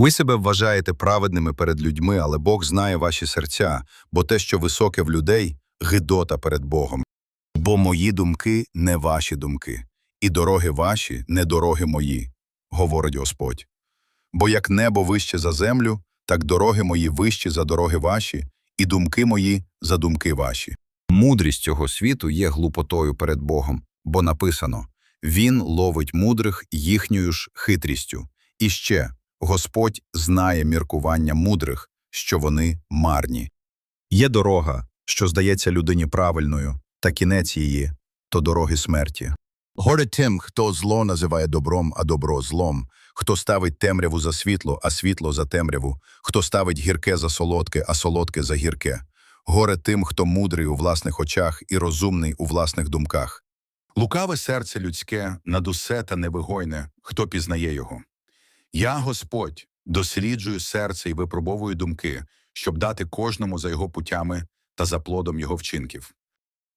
Ви себе вважаєте праведними перед людьми, але Бог знає ваші серця, бо те, що високе в людей, гидота перед Богом. Бо мої думки не ваші думки, і дороги ваші не дороги мої, говорить Господь. Бо як небо вище за землю, так дороги мої вищі за дороги ваші, і думки мої за думки ваші. Мудрість цього світу є глупотою перед Богом, бо написано Він ловить мудрих їхньою ж хитрістю. І ще Господь знає міркування мудрих, що вони марні. Є дорога, що здається людині правильною, та кінець її то дороги смерті. Горе тим, хто зло називає добром, а добро злом, хто ставить темряву за світло, а світло за темряву, хто ставить гірке за солодке, а солодке за гірке. Горе тим, хто мудрий у власних очах і розумний у власних думках. Лукаве серце людське над усе та невигойне, хто пізнає його. Я, Господь, досліджую серце і випробовую думки, щоб дати кожному за його путями та за плодом його вчинків.